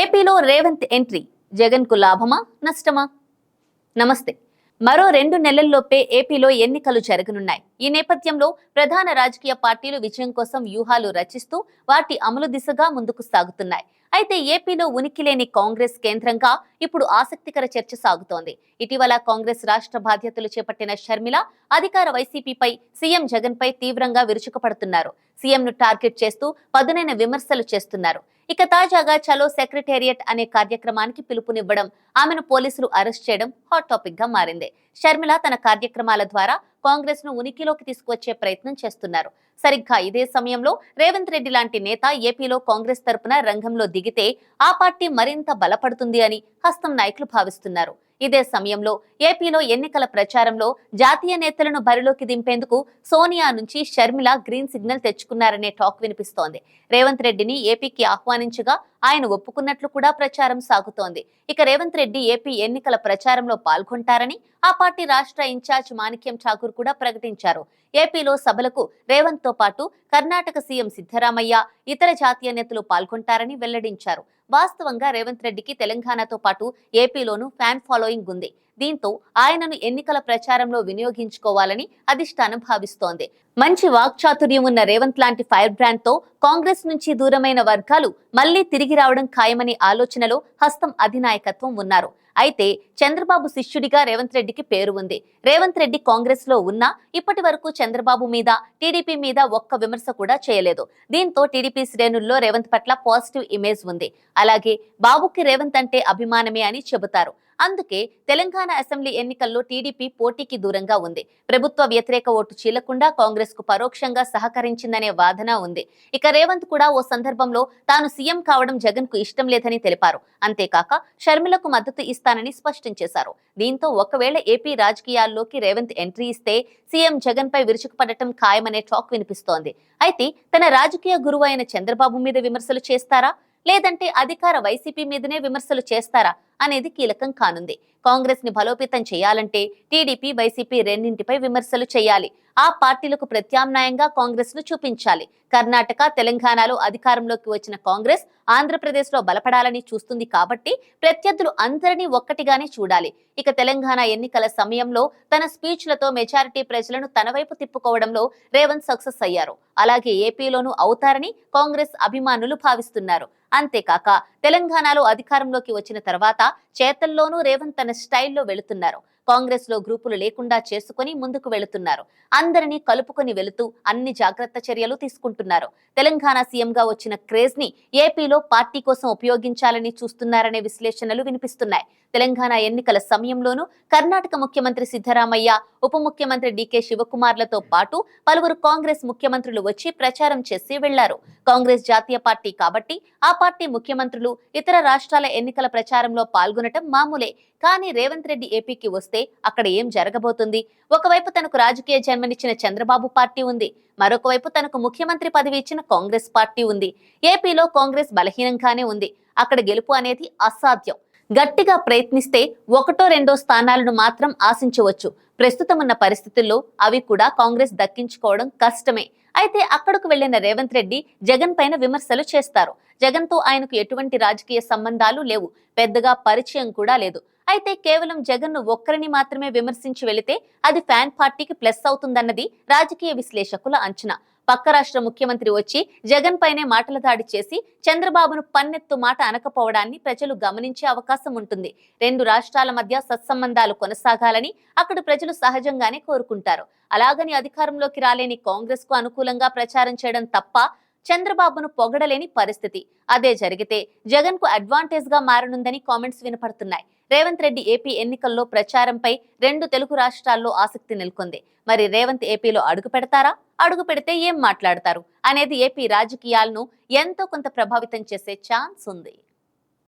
ఏపీలో రేవంత్ ఎంట్రీ జగన్కు లాభమా నష్టమా? నమస్తే. మరో రెండు నెలల్లోపే ఏపీలో ఎన్నికలు జరగనున్నాయి. ఈ నేపథ్యంలో ప్రధాన రాజకీయ పార్టీలు విజయం కోసం వ్యూహాలు రచిస్తూ వాటి అమలు దిశగా ముందుకు సాగుతున్నాయి. అయితే ఏపీలో ఉనికి లేని కాంగ్రెస్ కేంద్రంగా ఇప్పుడు ఆసక్తికర చర్చ సాగుతోంది. ఇటీవల కాంగ్రెస్ రాష్ట్ర బాధ్యతలు చేపట్టిన షర్మిల అధికార వైసీపీపై సీఎం జగన్ పై తీవ్రంగా విరుచుకుపడుతున్నారు. సీఎంను టార్గెట్ చేస్తూ పదునైన విమర్శలు చేస్తున్నారు. ఇక తాజాగా చలో సెక్రటేరియట్ అనే కార్యక్రమానికి పిలుపునివ్వడం ఆమెను పోలీసులు అరెస్ట్ చేయడం హాట్ టాపిక్గా మారింది. షర్మిల తన కార్యక్రమాల ద్వారా కాంగ్రెస్ను ఉనికిలోకి తీసుకువచ్చే ప్రయత్నం చేస్తున్నారు. సరిగ్గా ఇదే సమయంలో రేవంత్ రెడ్డి లాంటి నేత ఏపీలో కాంగ్రెస్ తరపున రంగంలో దిగితే ఆ పార్టీ మరింత బలపడుతుంది అని హస్తం నాయకులు భావిస్తున్నారు. ఇదే సమయంలో ఏపీలో ఎన్నికల ప్రచారంలో జాతీయ నేతలను బరిలోకి దింపేందుకు సోనియా నుంచి షర్మిల గ్రీన్ సిగ్నల్ తెచ్చుకున్నారనే టాక్ వినిపిస్తోంది. రేవంత్ రెడ్డిని ఏపీకి ఆహ్వానించగా ఆయన ఒప్పుకున్నట్లు కూడా ప్రచారం సాగుతోంది. ఇక రేవంత్ రెడ్డి ఏపీ ఎన్నికల ప్రచారంలో పాల్గొంటారని ఆ పార్టీ రాష్ట్ర ఇన్ఛార్జ్ మాణిక్యం ఠాకూర్ కూడా ప్రకటించారు. ఏపీలో సభలకు రేవంత్తో పాటు కర్ణాటక సీఎం సిద్ధరామయ్య ఇతర జాతీయ నేతలు పాల్గొంటారని వెల్లడించారు. వాస్తవంగా రేవంత్ రెడ్డికి తెలంగాణతో పాటు ఏపీలోనూ ఫ్యాన్ ఫాలోయింగ్ ఉంది. దీంతో ఆయనను ఎన్నికల ప్రచారంలో వినియోగించుకోవాలని అధిష్టానం భావిస్తోంది. మంచి వాక్చాతుర్యం ఉన్న రేవంత్ లాంటి ఫైర్ బ్రాండ్తో కాంగ్రెస్ నుంచి దూరమైన వర్గాలు మళ్ళీ తిరిగి రావడం ఖాయమనే ఆలోచనలో హస్తం అధినాయకత్వం ఉన్నారు. అయితే చంద్రబాబు శిష్యుడిగా రేవంత్ రెడ్డికి పేరు ఉంది. రేవంత్ రెడ్డి కాంగ్రెస్లో ఉన్నా ఇప్పటి వరకు చంద్రబాబు మీద టీడీపీ మీద ఒక్క విమర్శ కూడా చేయలేదు. దీంతో టీడీపీ శ్రేణుల్లో రేవంత్ పట్ల పాజిటివ్ ఇమేజ్ ఉంది. అలాగే బాబుకి రేవంత్ అంటే అభిమానమే అని చెబుతారు. అందుకే తెలంగాణ అసెంబ్లీ ఎన్నికల్లో టీడీపీ పోటీకి దూరంగా ఉంది. ప్రభుత్వ వ్యతిరేక ఓటు చీలకుండా కాంగ్రెస్కు పరోక్షంగా సహకరించిందనే వాదన ఉంది. ఇక రేవంత్ కూడా ఓ సందర్భంలో తాను సీఎం కావడం జగన్కు ఇష్టం లేదని తెలిపారు. అంతేకాక షర్మిలకు మద్దతు ఇస్తానని స్పష్టం చేశారు. దీంతో ఒకవేళ ఏపీ రాజకీయాల్లోకి రేవంత్ ఎంట్రీ ఇస్తే సీఎం జగన్ పై విరుచుకుపడటం ఖాయమనే టాక్ వినిపిస్తోంది. అయితే తన రాజకీయ గురువు అయిన చంద్రబాబు మీద విమర్శలు చేస్తారా? లేదంటే అధికార వైసీపీ మీదనే విమర్శలు చేస్తారా అనేది కీలకం కానుంది. కాంగ్రెస్ని బలోపేతం చేయాలంటే టీడీపీ వైసీపీ రెండింటిపై విమర్శలు చేయాలి. ఆ పార్టీలకు ప్రత్యామ్నాయంగా కాంగ్రెస్ను చూపించాలి. కర్ణాటక తెలంగాణలో అధికారంలోకి వచ్చిన కాంగ్రెస్ ఆంధ్రప్రదేశ్లో బలపడాలని చూస్తుంది కాబట్టి ప్రత్యర్థులు అందరినీ ఒక్కటిగానే చూడాలి. ఇక తెలంగాణ ఎన్నికల సమయంలో తన స్పీచ్లతో మెజారిటీ ప్రజలను తన వైపు తిప్పుకోవడంలో రేవంత్ సక్సెస్ అయ్యారు. అలాగే ఏపీలోనూ అవుతారని కాంగ్రెస్ అభిమానులు భావిస్తున్నారు. అంతేకాక తెలంగాణలో అధికారంలోకి వచ్చిన తర్వాత చేతల్లోనూ రేవంత్ తన స్టైల్లో వెళుతున్నారు. కాంగ్రెస్లో గ్రూపులు లేకుండా చేసుకుని ముందుకు వెళుతున్నారు. అందరినీ కలుపుకొని వెళుతూ అన్ని జాగ్రత్త చర్యలు తీసుకుంటున్నారు. తెలంగాణ సీఎంగా వచ్చిన క్రేజ్ని ఏపీలో పార్టీ కోసం ఉపయోగించాలని చూస్తున్నారనే విశ్లేషణలు వినిపిస్తున్నాయి. తెలంగాణ ఎన్నికల సమయంలోనూ కర్ణాటక ముఖ్యమంత్రి సిద్ధరామయ్య ఉప ముఖ్యమంత్రి డికే శివకుమార్లతో పాటు పలువురు కాంగ్రెస్ ముఖ్యమంత్రులు వచ్చి ప్రచారం చేసి వెళ్ళారు. కాంగ్రెస్ జాతీయ పార్టీ కాబట్టి ఆ పార్టీ ముఖ్యమంత్రులు ఇతర రాష్ట్రాల ఎన్నికల ప్రచారంలో పాల్గొనటం మామూలే. కానీ రేవంత్ రెడ్డి ఏపీకి వస్తే అక్కడ ఏం జరగబోతుంది? ఒకవైపు తనకు రాజకీయ జన్మనిచ్చిన చంద్రబాబు పార్టీ ఉంది. మరొకవైపు తనకు ముఖ్యమంత్రి పదవి ఇచ్చిన కాంగ్రెస్ పార్టీ ఉంది. ఏపీలో కాంగ్రెస్ బలహీనంగానే ఉంది. అక్కడ గెలుపు అనేది అసాధ్యం. గట్టిగా ప్రయత్నిస్తే ఒకటో రెండో స్థానాలను మాత్రం ఆశించవచ్చు. ప్రస్తుతం ఉన్న పరిస్థితుల్లో అవి కూడా కాంగ్రెస్ దక్కించుకోవడం కష్టమే. అయితే అక్కడకు వెళ్ళిన రేవంత్ రెడ్డి జగన్ పైన విమర్శలు చేస్తారు. జగన్తో ఆయనకు ఎటువంటి రాజకీయ సంబంధాలు లేవు. పెద్దగా పరిచయం కూడా లేదు. అయితే కేవలం జగన్ను ఒక్కరిని మాత్రమే విమర్శించి వెళితే అది ఫ్యాన్ పార్టీకి ప్లస్ అవుతుందన్నది రాజకీయ విశ్లేషకుల అంచనా. పక్క రాష్ట్ర ముఖ్యమంత్రి వచ్చి జగన్ పైనే మాటల దాడి చేసి చంద్రబాబును పన్నెత్తు మాట అనకపోవడాన్ని ప్రజలు గమనించే అవకాశం ఉంటుంది. రెండు రాష్ట్రాల మధ్య సత్సంబంధాలు కొనసాగాలని అక్కడ ప్రజలు సహజంగానే కోరుకుంటారు. అలాగని అధికారంలోకి రాలేని కాంగ్రెస్కు అనుకూలంగా ప్రచారం చేయడం తప్ప చంద్రబాబును పొగడలేని పరిస్థితి. అదే జరిగితే జగన్కు అడ్వాంటేజ్గా మారనుందని కామెంట్స్ వినపడుతున్నాయి. రేవంత్ రెడ్డి ఏపీ ఎన్నికల్లో ప్రచారంపై రెండు తెలుగు రాష్ట్రాల్లో ఆసక్తి నెలకొంది. మరి రేవంత్ ఏపీలో అడుగు పెడతారా? అడుగు పెడితే ఏం మాట్లాడతారు? అనేది ఏపీ రాజకీయాలను ఎంతో కొంత ప్రభావితం చేసే ఛాన్స్ ఉంది.